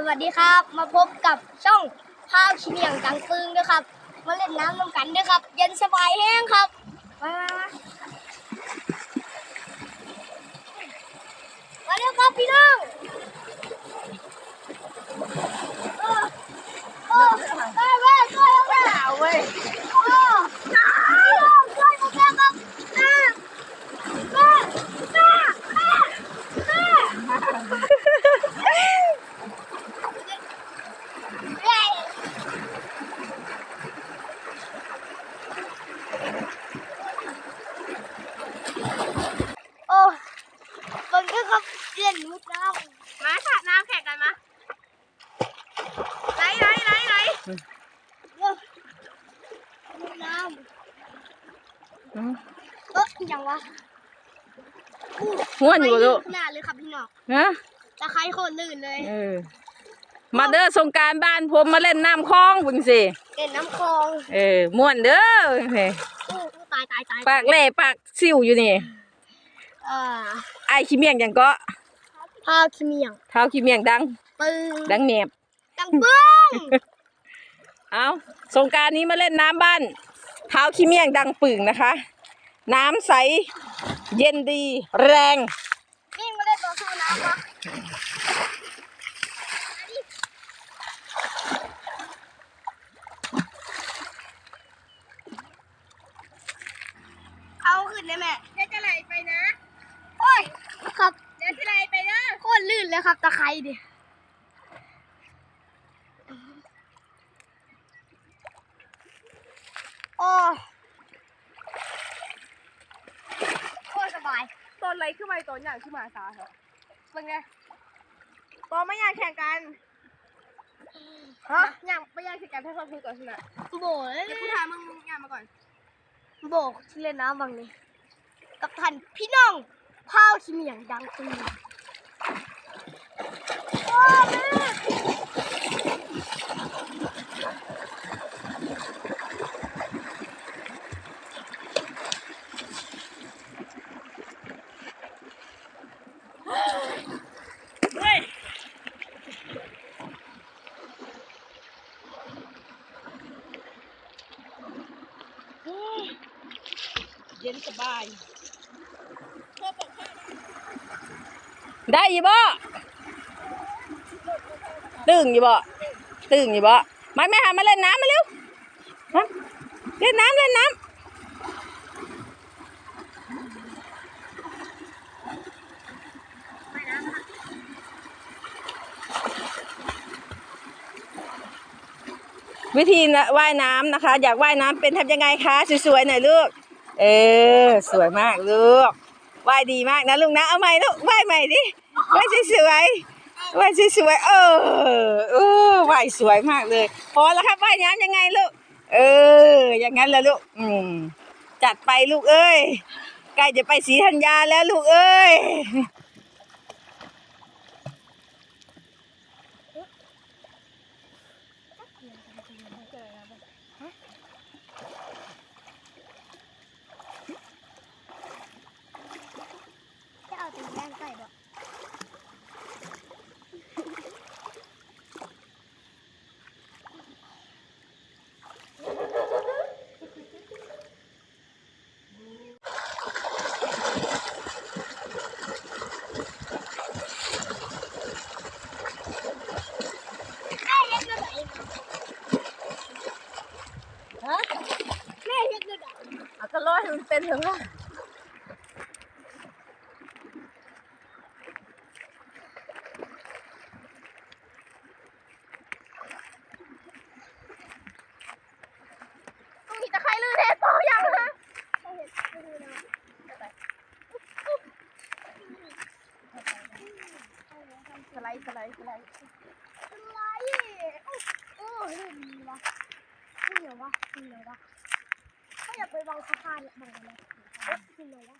สวัสดีครับ มาพบกับช่องภาพชิเนียงกังปึงด้วยครับ มาเล่นน้ำน้ำกันด้วยครับ เย็นสบายแห้งครับ มามามามาเร็วครับพี่น้องเออเออได้เว้ยช่วยเราเว้ยเอาเว้ยเออพี่น้องช่วยผมด้วยครับอ่าอ่าอ่าอ่าอ่า เย้โอ้มันก็ครับ เล่นมุดน้ำมาสาดน้ำแข่งกันมาไหนไหนไหนไหนเร็วมุดน้ำเอ๊ะยังวะอู้ม่วนอยู่บ่ลูกขนาดเลยครับพี่น้องฮะตะไคร้โคตรลื่นเลยเออมาเด้อสงกรารบ้านผมมาเล่นน้ำคลองบุญสิเล่นน้ำคลอง เออม่วนเด้อเฮ้ยอู้ตายตายตายปากเล่ปากซิวอยู่นี่อ่าไอ้ขี้เมียงหยังก็ ผ้าขี้เมียงเท้าขี้เมียงดัง ปึ้งดังแหนบดังปึ้งเอาสงกรารนี้มาเล่นน้ำบ้านเท้าขี้เมียงดังปึ่งนะคะ น้ำใสเย็นดี แรง นี่มาเล่นตัวสู้น้ำวะเอาขึ้นได้ไหมเดี๋ยวจะไหลไปนะ โอ้ยครับเดี๋ยวจะไหลไปนะโค ตรลื่นเลยครับตะไคร้ดิโอ้โคตรสบายตอนไหลขึ้นมาตอนอย่างขึ้นมาซาเหรอเป็นไงตอนไม่อยากแข่งกันฮะอยากไม่อยากแข่งกันถ้าเขาพูดก่อนชนะโบยเดี๋ยวกูถามมึงมึงอยากมาก่อนโบกที่เล่นน้ำบางนี้กับทันพี่น้องพาวที่มีอย่างดังตึงโอ้แม่อืม เย็นสบาย ได้อยี่บ่ ตึงอยู่บ่ตึงอยู่บ่มาแม่หามาเล่นน้ำมาเร็วฮะเล่นน้ำเล่นน้ำวิธีว่ายน้ำนะคะ อยากว่ายน้ำเป็นทำยังไงคะสวยๆหน่อยลูก เออ สวยมากลูกว่ายดีมากนะลุงนะเอาใหม่ลูกว่ายใหม่ดิว่ายสวยๆ ว่ายสวยๆเออเออว่ายสวยมากเลย พอแล้วครับว่ายน้ำยังไงลูก เออ อย่างนั้นแหละลูก อืม จัดไปลูกเอ้ย ใกล้จะไปสีธัญญาแล้วลูกเอ้ย จะเอาตีแดงใส่บ่ แม่เฮ็ดด้วยไหน ฮะ แม่เฮ็ดด้วยไหน เอา ก็ร้อยมันเป็นถึงว่ามีตะไคร้ลื่นเทสโตยังนะสไลด์สไลด์สไลด์อะไรโอ้ยนี่วะนี่เหรอวะนี่เหรอวะ อยากไปวางสะพานบางอะไรนี่เหรอวะ